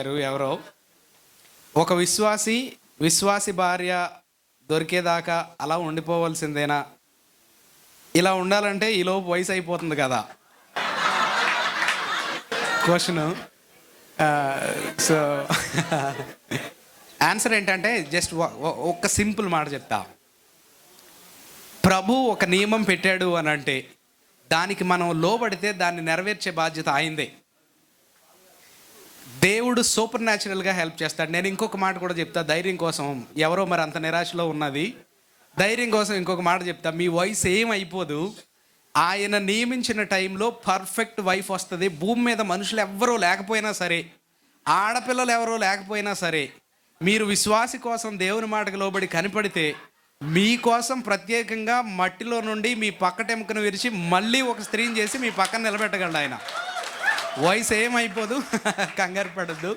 గారు ఎవరో? ఒక విశ్వాసి విశ్వాసి భార్య దొరికేదాకా అలా ఉండిపోవాల్సిందేనా? ఇలా ఉండాలంటే ఈలోపు వయసు అయిపోతుంది కదా. క్వశ్చన్ సో ఆన్సర్ ఏంటంటే జస్ట్ ఒక సింపుల్ మాట చెప్తా. ప్రభు ఒక నియమం పెట్టాడు అని అంటే దానికి మనం లోబడితే దాన్ని నెరవేర్చే బాధ్యత ఆయిందే దేవుడు సూపర్ న్యాచురల్గా హెల్ప్ చేస్తాడు. నేను ఇంకొక మాట కూడా చెప్తా. ధైర్యం కోసం ఎవరో మరి అంత నిరాశలో ఉన్నది. ధైర్యం కోసం ఇంకొక మాట చెప్తా. మీ వయసు ఏమైపోదు అయిపోదు. ఆయన నియమించిన టైంలో పర్ఫెక్ట్ వైఫ్ వస్తుంది. భూమి మీద మనుషులు ఎవ్వరూ లేకపోయినా సరే ఆడపిల్లలు ఎవరో లేకపోయినా సరే మీరు విశ్వాసి కోసం దేవుని మాటకు లోబడి కనిపడితే మీకోసం ప్రత్యేకంగా మట్టిలో నుండి మీ పక్కటెముకను విరిచి మళ్ళీ ఒక స్త్రీని చేసి మీ పక్కన నిలబెట్టగలడు ఆయన. వాయిస్ ఏమైపోదు. కంగారు పడద్దు.